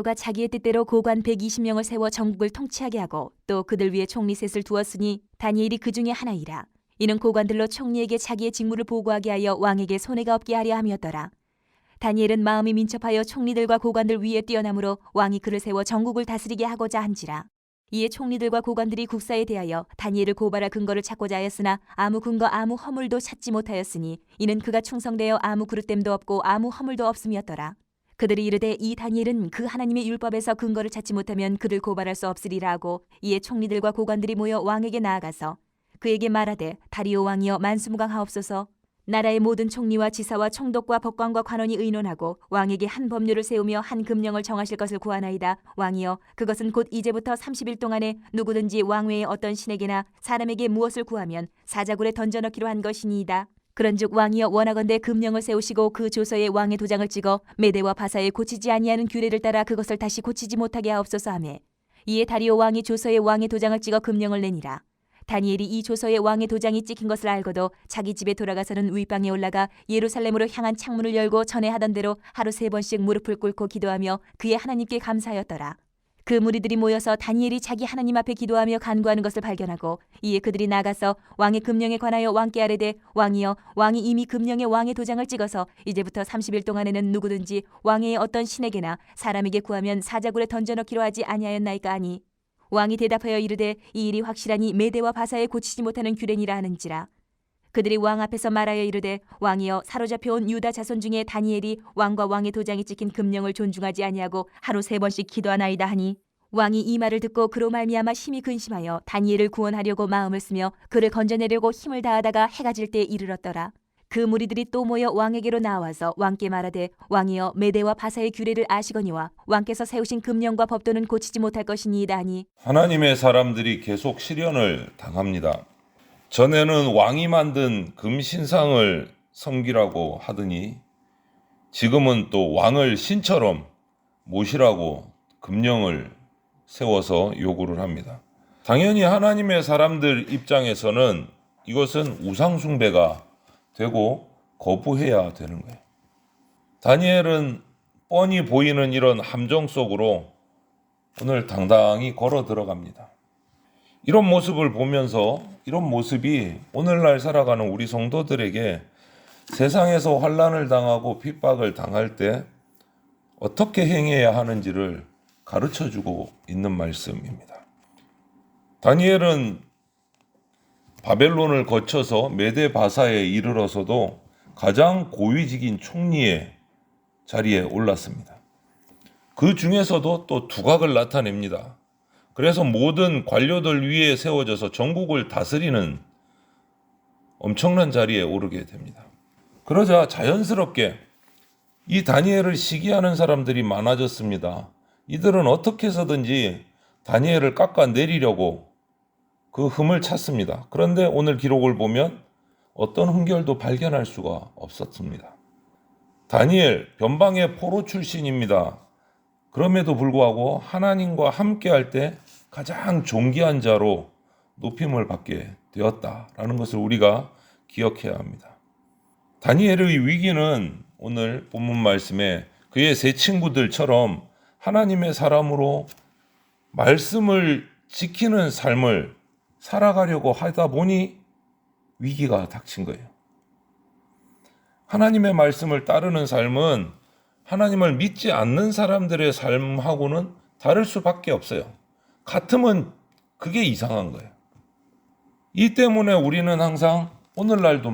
다리오가 자기의 뜻대로 고관 120명을 세워 전국을 통치하게 하고 또 그들 위에 총리 셋을 두었으니 다니엘이 그 중에 하나이라. 이는 고관들로 총리에게 자기의 직무를 보고하게 하여 왕에게 손해가 없게 하려 함이었더라. 다니엘은 마음이 민첩하여 총리들과 고관들 위에 뛰어나므로 왕이 그를 세워 전국을 다스리게 하고자 한지라. 이에 총리들과 고관들이 국사에 대하여 다니엘을 고발할 근거를 찾고자 하였으나 아무 근거 아무 허물도 찾지 못하였으니 이는 그가 충성되어 아무 그릇됨도 없고 아무 허물도 없음이었더라. 그들이 이르되 이 다니엘은 그 하나님의 율법에서 근거를 찾지 못하면 그를 고발할 수 없으리라 하고 이에 총리들과 고관들이 모여 왕에게 나아가서 그에게 말하되 다리오 왕이여 만수무강하옵소서 나라의 모든 총리와 지사와 총독과 법관과 관원이 의논하고 왕에게 한 법률을 세우며 한 금령을 정하실 것을 구하나이다. 왕이여 그것은 곧 이제부터 30일 동안에 누구든지 왕 외에 어떤 신에게나 사람에게 무엇을 구하면 사자굴에 던져넣기로 한 것이니이다. 그런즉 왕이여 원하건대 금령을 세우시고 그 조서에 왕의 도장을 찍어 메대와 바사에 고치지 아니하는 규례를 따라 그것을 다시 고치지 못하게 하옵소서 하매 이에 다리오 왕이 조서에 왕의 도장을 찍어 금령을 내니라. 다니엘이 이 조서에 왕의 도장이 찍힌 것을 알고도 자기 집에 돌아가서는 윗방에 올라가 예루살렘으로 향한 창문을 열고 전에 하던 대로 하루 세 번씩 무릎을 꿇고 기도하며 그의 하나님께 감사하였더라. 그 무리들이 모여서 다니엘이 자기 하나님 앞에 기도하며 간구하는 것을 발견하고 이에 그들이 나가서 왕의 금령에 관하여 왕께 아뢰되 왕이여 왕이 이미 금령에 왕의 도장을 찍어서 이제부터 30일 동안에는 누구든지 왕의 어떤 신에게나 사람에게 구하면 사자굴에 던져넣기로 하지 아니하였나이까 하니 왕이 대답하여 이르되 이 일이 확실하니 메대와 바사에 고치지 못하는 규례니라 하는지라 그들이 왕 앞에서 말하여 이르되 왕이여 사로잡혀 온 유다 자손 중에 다니엘이 왕과 왕의 도장이 찍힌 금령을 존중하지 아니하고 하루 세 번씩 기도하나이다 하니 왕이 이 말을 듣고 그로 말미암아 심히 근심하여 다니엘을 구원하려고 마음을 쓰며 그를 건져내려고 힘을 다하다가 해가 질 때에 이르렀더라 그 무리들이 또 모여 왕에게로 나와서 왕께 말하되 왕이여 메대와 바사의 규례를 아시거니와 왕께서 세우신 금령과 법도는 고치지 못할 것이니이다 하니 하나님의 사람들이 계속 시련을 당합니다. 전에는 왕이 만든 금신상을 섬기라고 하더니 지금은 또 왕을 신처럼 모시라고 금령을 세워서 요구를 합니다. 당연히 하나님의 사람들 입장에서는 이것은 우상숭배가 되고 거부해야 되는 거예요. 다니엘은 뻔히 보이는 이런 함정 속으로 오늘 당당히 걸어 들어갑니다. 이런 모습을 보면서 이런 모습이 오늘날 살아가는 우리 성도들에게 세상에서 환란을 당하고 핍박을 당할 때 어떻게 행해야 하는지를 가르쳐 주고 있는 말씀입니다. 다니엘은 바벨론을 거쳐서 메데 바사에 이르러서도 가장 고위직인 총리의 자리에 올랐습니다. 그 중에서도 또 두각을 나타냅니다. 그래서 모든 관료들 위에 세워져서 전국을 다스리는 엄청난 자리에 오르게 됩니다. 그러자 자연스럽게 이 다니엘을 시기하는 사람들이 많아졌습니다. 이들은 어떻게 해서든지 다니엘을 깎아내리려고 그 흠을 찾습니다. 그런데 오늘 기록을 보면 어떤 흠결도 발견할 수가 없었습니다. 다니엘 변방의 포로 출신입니다. 그럼에도 불구하고 하나님과 함께 할 때 가장 존귀한 자로 높임을 받게 되었다라는 것을 우리가 기억해야 합니다. 다니엘의 위기는 오늘 본문 말씀에 그의 세 친구들처럼 하나님의 사람으로 말씀을 지키는 삶을 살아가려고 하다 보니 위기가 닥친 거예요. 하나님의 말씀을 따르는 삶은 하나님을 믿지 않는 사람들의 삶하고는 다를 수밖에 없어요. 같으면 그게 이상한 거예요. 이 때문에 우리는 항상 오늘날도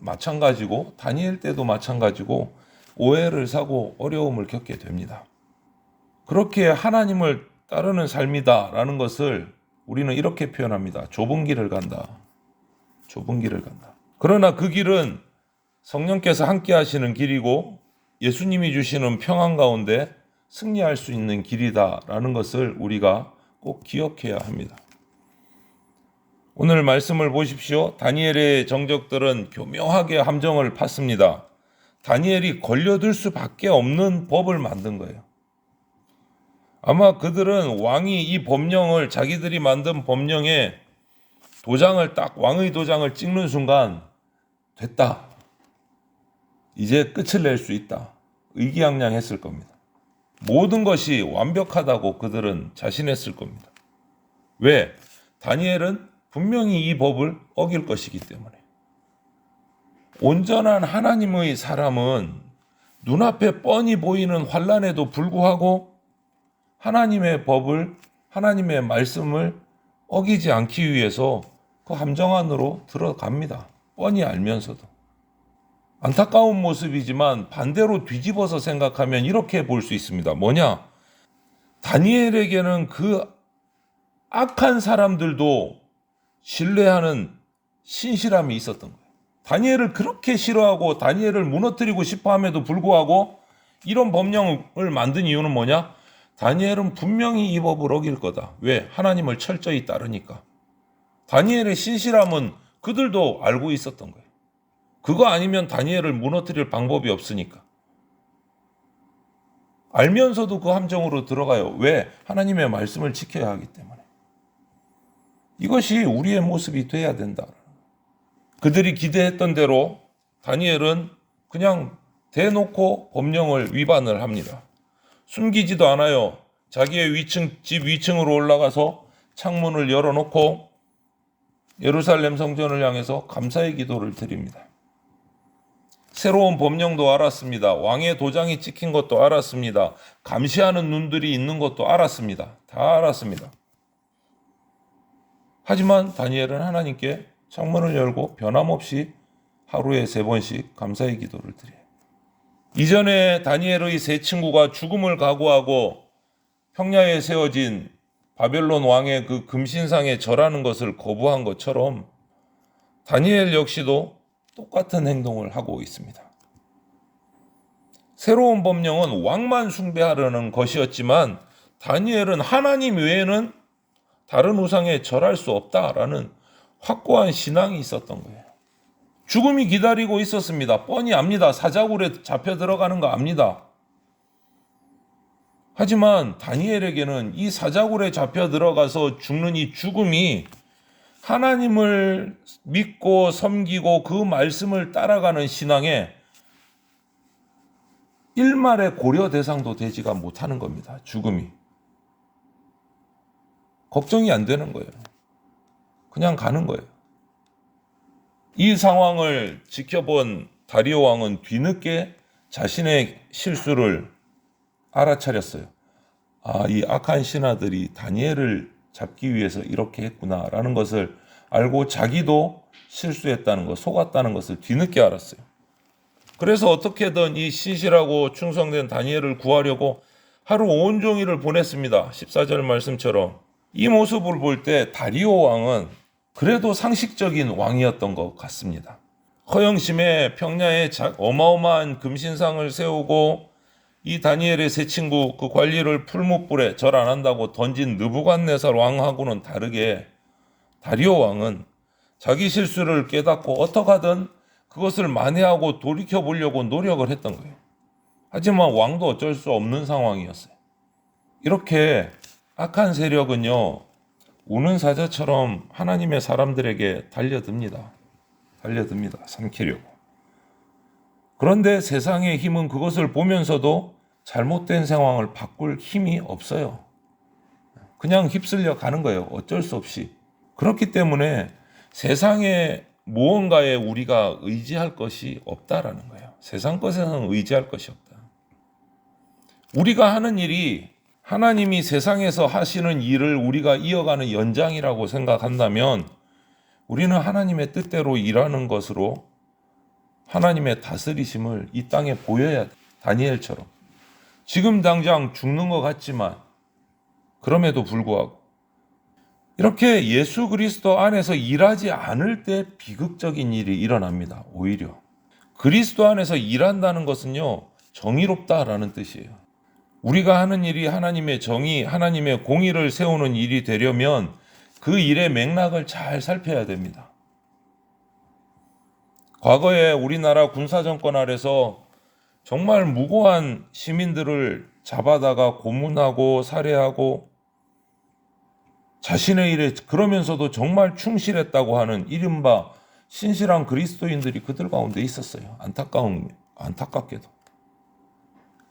마찬가지고 다니엘 때도 마찬가지고 오해를 사고 어려움을 겪게 됩니다. 그렇게 하나님을 따르는 삶이다라는 것을 우리는 이렇게 표현합니다. 좁은 길을 간다. 좁은 길을 간다. 그러나 그 길은 성령께서 함께 하시는 길이고 예수님이 주시는 평안 가운데 승리할 수 있는 길이다라는 것을 우리가 꼭 기억해야 합니다. 오늘 말씀을 보십시오. 다니엘의 정적들은 교묘하게 함정을 팠습니다. 다니엘이 걸려들 수밖에 없는 법을 만든 거예요. 아마 그들은 왕이 이 법령을 자기들이 만든 법령에 도장을 딱 왕의 도장을 찍는 순간 됐다. 이제 끝을 낼 수 있다. 의기양양했을 겁니다. 모든 것이 완벽하다고 그들은 자신했을 겁니다. 왜? 다니엘은 분명히 이 법을 어길 것이기 때문에. 온전한 하나님의 사람은 눈앞에 뻔히 보이는 환란에도 불구하고 하나님의 법을 하나님의 말씀을 어기지 않기 위해서 그 함정 안으로 들어갑니다. 뻔히 알면서도. 안타까운 모습이지만 반대로 뒤집어서 생각하면 이렇게 볼 수 있습니다. 뭐냐? 다니엘에게는 그 악한 사람들도 신뢰하는 신실함이 있었던 거예요. 다니엘을 그렇게 싫어하고 다니엘을 무너뜨리고 싶어 함에도 불구하고 이런 법령을 만든 이유는 뭐냐? 다니엘은 분명히 이 법을 어길 거다. 왜? 하나님을 철저히 따르니까. 다니엘의 신실함은 그들도 알고 있었던 거예요. 그거 아니면 다니엘을 무너뜨릴 방법이 없으니까. 알면서도 그 함정으로 들어가요. 왜? 하나님의 말씀을 지켜야 하기 때문에. 이것이 우리의 모습이 돼야 된다. 그들이 기대했던 대로 다니엘은 그냥 대놓고 법령을 위반을 합니다. 숨기지도 않아요. 자기의 위층, 집 위층으로 올라가서 창문을 열어놓고 예루살렘 성전을 향해서 감사의 기도를 드립니다. 새로운 법령도 알았습니다. 왕의 도장이 찍힌 것도 알았습니다. 감시하는 눈들이 있는 것도 알았습니다. 다 알았습니다. 하지만 다니엘은 하나님께 창문을 열고 변함없이 하루에 세 번씩 감사의 기도를 드려요. 이전에 다니엘의 세 친구가 죽음을 각오하고 평야에 세워진 바벨론 왕의 그 금신상에 절하는 것을 거부한 것처럼 다니엘 역시도 똑같은 행동을 하고 있습니다. 새로운 법령은 왕만 숭배하려는 것이었지만 다니엘은 하나님 외에는 다른 우상에 절할 수 없다라는 확고한 신앙이 있었던 거예요. 죽음이 기다리고 있었습니다. 뻔히 압니다. 사자굴에 잡혀 들어가는 거 압니다. 하지만 다니엘에게는 이 사자굴에 잡혀 들어가서 죽는 이 죽음이 하나님을 믿고 섬기고 그 말씀을 따라가는 신앙에 일말의 고려 대상도 되지가 못하는 겁니다. 죽음이. 걱정이 안 되는 거예요. 그냥 가는 거예요. 이 상황을 지켜본 다리오 왕은 뒤늦게 자신의 실수를 알아차렸어요. 아, 이 악한 신하들이 다니엘을 잡기 위해서 이렇게 했구나라는 것을 알고 자기도 실수했다는 것, 속았다는 것을 뒤늦게 알았어요. 그래서 어떻게든 이 신실하고 충성된 다니엘을 구하려고 하루 온종일을 보냈습니다. 14절 말씀처럼. 이 모습을 볼 때 다리오 왕은 그래도 상식적인 왕이었던 것 같습니다. 허영심에 평야에 어마어마한 금신상을 세우고 이 다니엘의 세 친구 그 관리를 풀무불에 절 안 한다고 던진 느부갓네살 왕하고는 다르게 다리오 왕은 자기 실수를 깨닫고 어떡하든 그것을 만회하고 돌이켜 보려고 노력을 했던 거예요. 하지만 왕도 어쩔 수 없는 상황이었어요. 이렇게 악한 세력은요, 우는 사자처럼 하나님의 사람들에게 달려듭니다. 달려듭니다. 삼키려고. 그런데 세상의 힘은 그것을 보면서도 잘못된 상황을 바꿀 힘이 없어요. 그냥 휩쓸려 가는 거예요. 어쩔 수 없이. 그렇기 때문에 세상의 무언가에 우리가 의지할 것이 없다라는 거예요. 세상 것에서는 의지할 것이 없다. 우리가 하는 일이 하나님이 세상에서 하시는 일을 우리가 이어가는 연장이라고 생각한다면 우리는 하나님의 뜻대로 일하는 것으로 하나님의 다스리심을 이 땅에 보여야 돼. 다니엘처럼. 지금 당장 죽는 것 같지만 그럼에도 불구하고 이렇게 예수 그리스도 안에서 일하지 않을 때 비극적인 일이 일어납니다. 오히려. 그리스도 안에서 일한다는 것은요, 정의롭다라는 뜻이에요. 우리가 하는 일이 하나님의 정의, 하나님의 공의를 세우는 일이 되려면 그 일의 맥락을 잘 살펴야 됩니다. 과거에 우리나라 군사정권 아래서 정말 무고한 시민들을 잡아다가 고문하고 살해하고 자신의 일에 그러면서도 정말 충실했다고 하는 이른바 신실한 그리스도인들이 그들 가운데 있었어요. 안타까운 안타깝게도.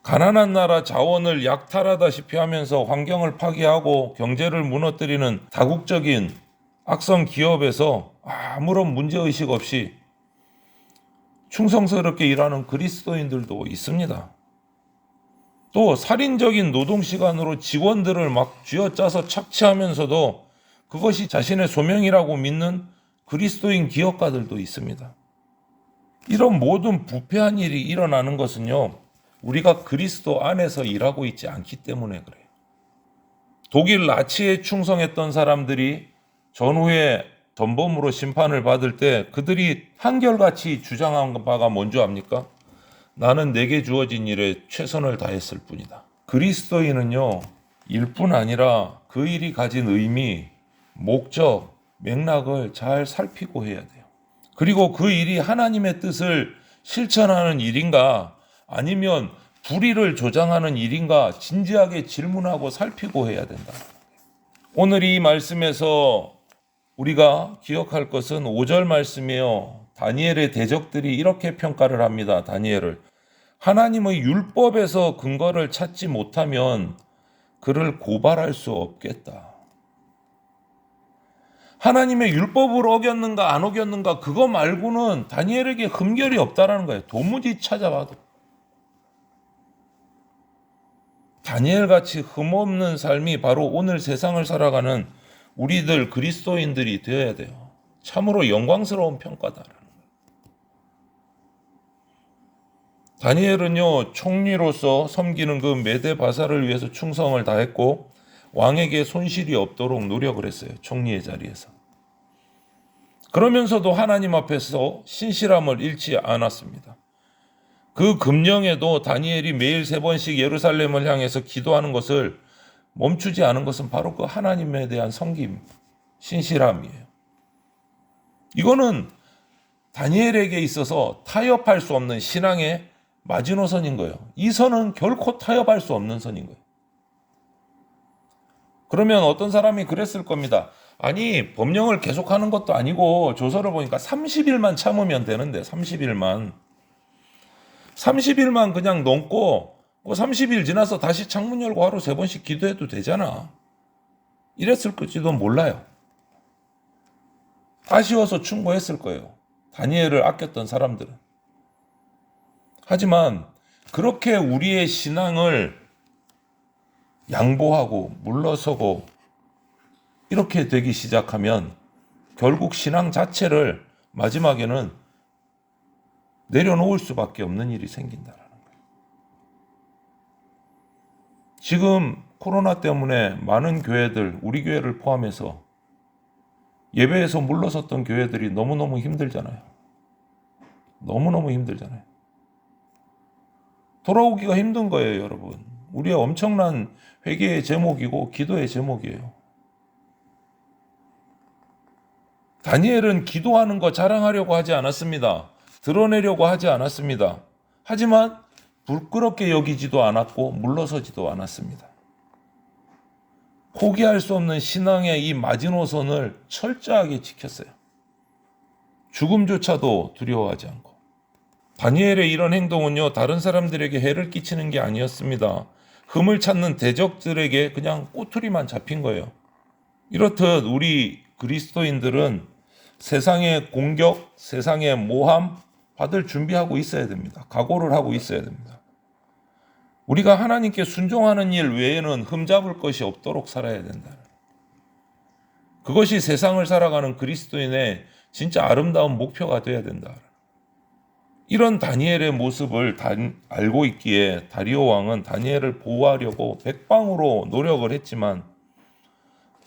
가난한 나라 자원을 약탈하다시피 하면서 환경을 파괴하고 경제를 무너뜨리는 다국적인 악성 기업에서 아무런 문제의식 없이 충성스럽게 일하는 그리스도인들도 있습니다. 또 살인적인 노동 시간으로 직원들을 막 쥐어짜서 착취하면서도 그것이 자신의 소명이라고 믿는 그리스도인 기업가들도 있습니다. 이런 모든 부패한 일이 일어나는 것은요, 우리가 그리스도 안에서 일하고 있지 않기 때문에 그래요. 독일 나치에 충성했던 사람들이 전후에 전범으로 심판을 받을 때 그들이 한결같이 주장한 바가 뭔지 압니까? 나는 내게 주어진 일에 최선을 다했을 뿐이다. 그리스도인은요, 일뿐 아니라 그 일이 가진 의미, 목적, 맥락을 잘 살피고 해야 돼요. 그리고 그 일이 하나님의 뜻을 실천하는 일인가 아니면 불의를 조장하는 일인가 진지하게 질문하고 살피고 해야 된다. 오늘 이 말씀에서 우리가 기억할 것은 5절 말씀이에요. 다니엘의 대적들이 이렇게 평가를 합니다. 다니엘을. 하나님의 율법에서 근거를 찾지 못하면 그를 고발할 수 없겠다. 하나님의 율법을 어겼는가 안 어겼는가 그거 말고는 다니엘에게 흠결이 없다라는 거예요. 도무지 찾아봐도. 다니엘 같이 흠없는 삶이 바로 오늘 세상을 살아가는 우리들 그리스도인들이 되어야 돼요. 참으로 영광스러운 평가다라는. 다니엘은요 총리로서 섬기는 그 메대 바사를 위해서 충성을 다했고 왕에게 손실이 없도록 노력을 했어요. 총리의 자리에서. 그러면서도 하나님 앞에서 신실함을 잃지 않았습니다. 그 금령에도 다니엘이 매일 세 번씩 예루살렘을 향해서 기도하는 것을 멈추지 않은 것은 바로 그 하나님에 대한 섬김, 신실함이에요. 이거는 다니엘에게 있어서 타협할 수 없는 신앙의 마지노선인 거예요. 이 선은 결코 타협할 수 없는 선인 거예요. 그러면 어떤 사람이 그랬을 겁니다. 아니, 법령을 계속하는 것도 아니고 조서를 보니까 30일만 참으면 되는데 30일만 30일만 그냥 넘고 뭐 30일 지나서 다시 창문 열고 하루 세 번씩 기도해도 되잖아. 이랬을지도 몰라요. 아쉬워서 충고했을 거예요. 다니엘을 아꼈던 사람들은. 하지만 그렇게 우리의 신앙을 양보하고 물러서고 이렇게 되기 시작하면 결국 신앙 자체를 마지막에는 내려놓을 수밖에 없는 일이 생긴다라는 거예요. 지금 코로나 때문에 많은 교회들, 우리 교회를 포함해서 예배에서 물러섰던 교회들이 너무너무 힘들잖아요. 너무너무 힘들잖아요. 돌아오기가 힘든 거예요, 여러분. 우리의 엄청난 회개의 제목이고 기도의 제목이에요. 다니엘은 기도하는 거 자랑하려고 하지 않았습니다. 드러내려고 하지 않았습니다. 하지만 부끄럽게 여기지도 않았고 물러서지도 않았습니다. 포기할 수 없는 신앙의 이 마지노선을 철저하게 지켰어요. 죽음조차도 두려워하지 않고. 다니엘의 이런 행동은요, 다른 사람들에게 해를 끼치는 게 아니었습니다. 흠을 찾는 대적들에게 그냥 꼬투리만 잡힌 거예요. 이렇듯 우리 그리스도인들은 세상의 공격, 세상의 모함 받을 준비하고 있어야 됩니다. 각오를 하고 있어야 됩니다. 우리가 하나님께 순종하는 일 외에는 흠잡을 것이 없도록 살아야 된다. 그것이 세상을 살아가는 그리스도인의 진짜 아름다운 목표가 되어야 된다. 이런 다니엘의 모습을 다, 알고 있기에 다리오 왕은 다니엘을 보호하려고 백방으로 노력을 했지만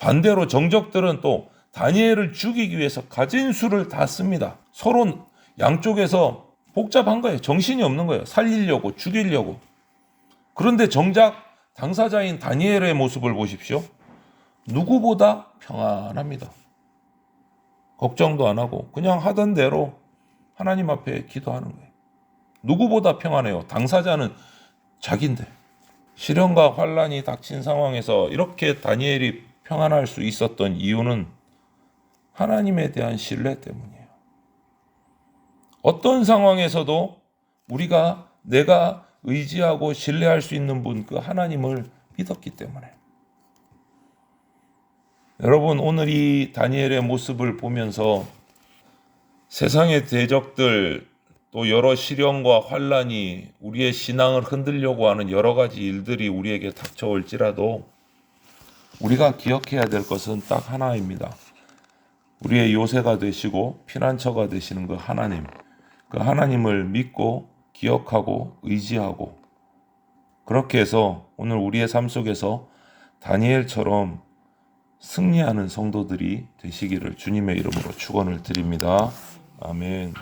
반대로 정적들은 또 다니엘을 죽이기 위해서 가진 수를 다 씁니다. 서로 양쪽에서 복잡한 거예요. 정신이 없는 거예요. 살리려고, 죽이려고. 그런데 정작 당사자인 다니엘의 모습을 보십시오. 누구보다 평안합니다. 걱정도 안 하고 그냥 하던 대로 하나님 앞에 기도하는 거예요. 누구보다 평안해요. 당사자는 자기인데. 시련과 환란이 닥친 상황에서 이렇게 다니엘이 평안할 수 있었던 이유는 하나님에 대한 신뢰 때문이에요. 어떤 상황에서도 우리가 내가 의지하고 신뢰할 수 있는 분 그 하나님을 믿었기 때문에 여러분 오늘 이 다니엘의 모습을 보면서 세상의 대적들 또 여러 시련과 환란이 우리의 신앙을 흔들려고 하는 여러 가지 일들이 우리에게 닥쳐올지라도 우리가 기억해야 될 것은 딱 하나입니다. 우리의 요새가 되시고 피난처가 되시는 그 하나님, 그 하나님을 믿고 기억하고 의지하고 그렇게 해서 오늘 우리의 삶 속에서 다니엘처럼 승리하는 성도들이 되시기를 주님의 이름으로 축원을 드립니다. 아멘.